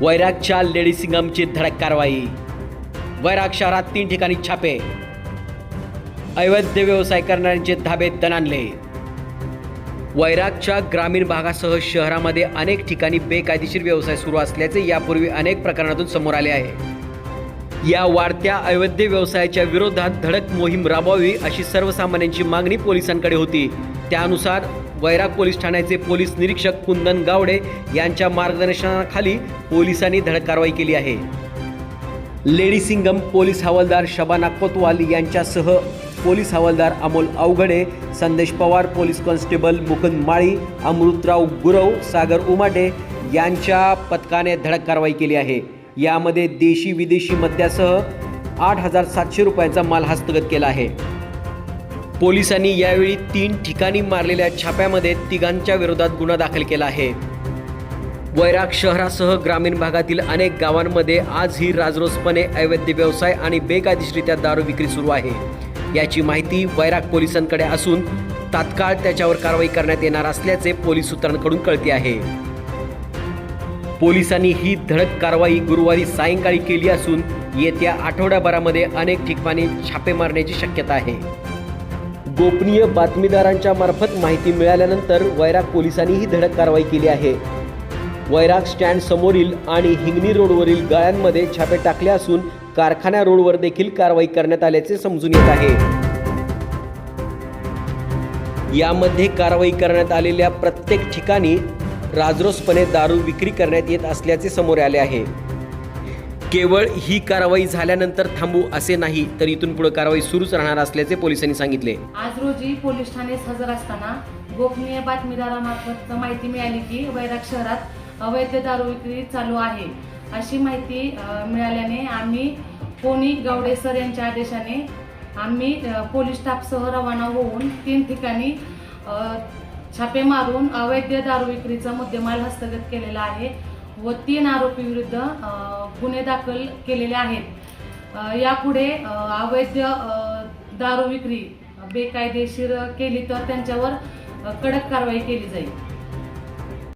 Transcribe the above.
वैरागच्या lady सिंगमची धडक कारवाई. वैराग शहरात तीन ठिकाणी छापे. अवैध व्यवसाय करणाऱ्यांचे धाबे दणाणले. वैरागच्या ग्रामीण भागासह शहरामध्ये अनेक ठिकाणी बेकायदेशीर व्यवसाय सुरू असल्याचे यापूर्वी अनेक प्रकरणातून समोर आले आहे. या वाढत्या अवैध व्यवसायाच्या विरोधात धडक मोहीम राबवावी अशी सर्वसामान्यांची मागणी पोलिसांकडे होती. त्यानुसार वैराग पोलीस ठाण्याचे पोलीस निरीक्षक कुंदन गावडे यांच्या मार्गदर्शनाखाली पोलिसांनी धडक कारवाई केली आहे. लेडी सिंगम पोलीस हवालदार शबाना कोतवाल यांच्यासह पोलीस हवालदार अमोल अवघडे संदेश पवार पोलीस कॉन्स्टेबल मुकुंद माळी अमृतराव गुरव सागर उमाटे यांच्या पथकाने धडक कारवाई केली आहे. यामध्ये देशी विदेशी मद्यासह आठ हजार सातशे रुपयांचा माल हस्तगत केला आहे. पोलिसांनी यावेळी तीन ठिकाणी मारलेल्या छाप्यामध्ये तिघांच्या विरोधात गुन्हा दाखल केला आहे. वैराग शहरासह ग्रामीण भागातील अनेक गावांमध्ये आजही राजरोसपणे अवैध व्यवसाय आणि बेकायदेशीरित्या दारू विक्री सुरू आहे. याची माहिती वैराग पोलिसांकडे असून तात्काळ त्याच्यावर कारवाई करण्यात येणार असल्याचे पोलीस सूत्रांकडून कळते आहे. पोलिसांनी ही धडक कारवाई गुरुवारी सायंकाळी केली असून येत्या आठवड्याभरामध्ये अनेक ठिकाणी छापे मारण्याची शक्यता आहे. गोपनीय बातमीदारांच्या मार्फत माहिती मिळाल्यानंतर वैराग पोलिसांनी ही धडक कारवाई केली आहे. वैराग स्टँड समोरील आणि हिंगणी रोडवरील गाळ्यांमध्ये छापे टाकले असून कारखान्या रोडवर देखील कारवाई करण्यात आल्याचे समजून येत आहे. यामध्ये कारवाई करण्यात आलेल्या प्रत्येक ठिकाणी राजरोसपणे दारू विक्री करण्यात येत असल्याचे समोर आले आहे. केवळ ही कारवाई झाल्यानंतर थांबू असे नाही तर इथून पुढे कारवाई सुरूच राहणार असल्याचे पोलिसांनी सांगितले. आज रोजी पोलीस ठाण्यात हजर असताना गोपनीय बातमीदारामार्फत माहिती मिळाली की वैराग शहरात अवैध दारू विक्री चालू आहे. अशी माहिती मिळाल्याने आम्ही कोणी गावडे सर यांच्या आदेशाने आम्ही पोलीस स्टाफसह रवाना होऊन तीन ठिकाणी छापे मारून अवैध दारू विक्रीचा मुद्देमाल हस्तगत केलेला आहे. व तीन आरोपी विरुद्ध गुन्हे दाखल केलेले आहेत. यापुढे अवैध दारू विक्री बेकायदेशीर केली तर त्यांच्यावर कडक कारवाई केली जाईल.